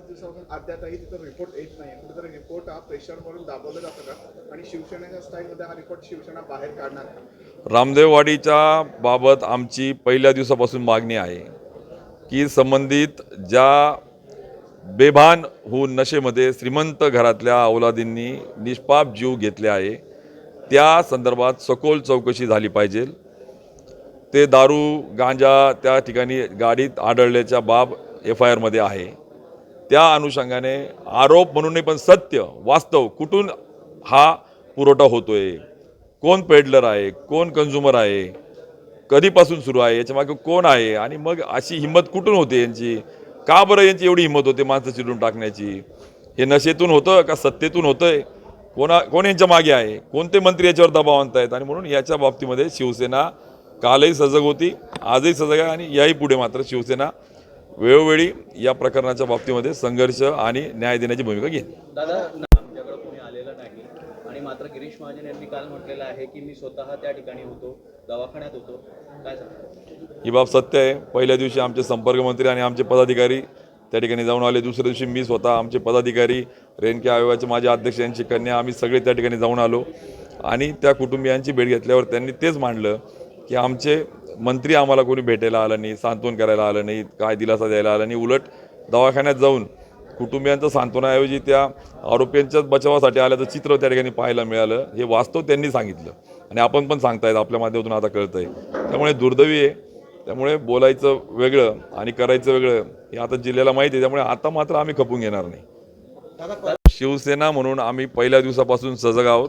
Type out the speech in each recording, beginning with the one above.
वीस दिवसापासून अद्यापही तिथं रिपोर्ट येत नाही कुठेतरी रिपोर्ट हा प्रेशरवरून दाबवला जातो का? आणि शिवसेनेच्या स्टाईलमध्ये हा रिपोर्ट शिवसेना बाहेर काढणार का? रामदेववाडीच्या बाबत आमची पहिल्या दिवसापासून मागणी आहे की संबंधित ज्या बेभान होऊन नशेमध्ये श्रीमंत घरातल्या औलादींनी निष्पाप जीव घेतले आहे त्या संदर्भात सखोल चौकशी झाली पाहिजे. ते दारू गांजा त्या ठिकाणी गाडीत आढळल्याच्या बाब एफ आय आरमध्ये आहे. त्या अनुषंगाने आरोप म्हणूनही पण सत्य वास्तव कुठून हा पुरवठा होतोय? कोण पेडलर आहे? कोण कन्झ्युमर आहे? कधीपासून सुरू आहे? याच्या मागे कोण आहे? आणि मग अशी हिंमत कुठून होते यांची? का बरं यांची एवढी हिंमत होते माणसं चिरून टाकण्याची? हे नशेतून होतं का सत्तेतून होतंय? कोणा कोण यांच्या मागे आहे? कोणते मंत्री याच्यावर दबाव आणतायत? आणि म्हणून याच्या बाबतीमध्ये शिवसेना कालही सजग होती आजही सजग आहे आणि याही पुढे मात्र शिवसेना वेळोवेळी या प्रकरणाच्या बाबतीमध्ये संघर्ष आणि न्याय देण्याची भूमिका घेईल दादा आमच्याकडे कोणी आलेलं नाही. आणि मात्र गिरीश महाजन यांनी काल म्हटलेलं आहे की मी स्वतः त्या ठिकाणी होतो दवाखान्यात होतो. काय ही बाब सत्य आहे. पहिल्या दिवशी आमचे संपर्कमंत्री आणि आमचे पदाधिकारी त्या ठिकाणी जाऊन आले. दुसऱ्या दिवशी मी स्वतः आमचे पदाधिकारी रेणके आयोगाचे माझे अध्यक्ष यांची कन्या आम्ही सगळे त्या ठिकाणी जाऊन आलो. आणि त्या कुटुंबियांची भेट घेतल्यावर त्यांनी तेच मांडलं की आमचे मंत्री आम्हाला कोणी भेटायला आलं नाही सांत्वन करायला आलं नाही काय दिलासा द्यायला आला नाही उलट दवाखान्यात जाऊन कुटुंबियांचं सांत्वनाऐवजी त्या आरोपींच्याच बचावासाठी आल्याचं चित्र त्या ठिकाणी पाहायला मिळालं. हे वास्तव त्यांनी सांगितलं. आणि आपण पण सांगतायत आपल्या माध्यमातून आता कळतंय. त्यामुळे दुर्दैवी आहे. त्यामुळे बोलायचं वेगळं आणि करायचं वेगळं हे आता जिल्ह्याला माहिती आहे. त्यामुळे आता मात्र आम्ही खपून घेणार नाही. शिवसेना म्हणून आम्ही पहिल्या दिवसापासून सजग आहोत.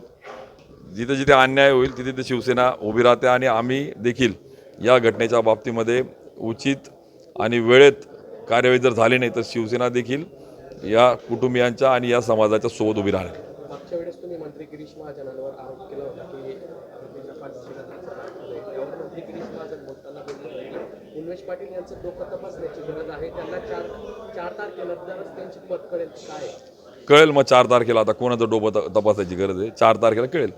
जिथे जिथे अन्याय होईल तिथे तिथे शिवसेना उभी राहते आणि आम्ही देखील या घटनेच्या बाबतीमध्ये उचित आणि वेळेत कार्यवाही जर झाली नाही तर शिवसेना देखील या कुटुंबियांच्या आणि या समाजाच्या सोबत उभी राहणार. कळेल मग चार तारखेला आता कोणाचं डोबं तपासायची गरज आहे? चार तारखेला कळेल.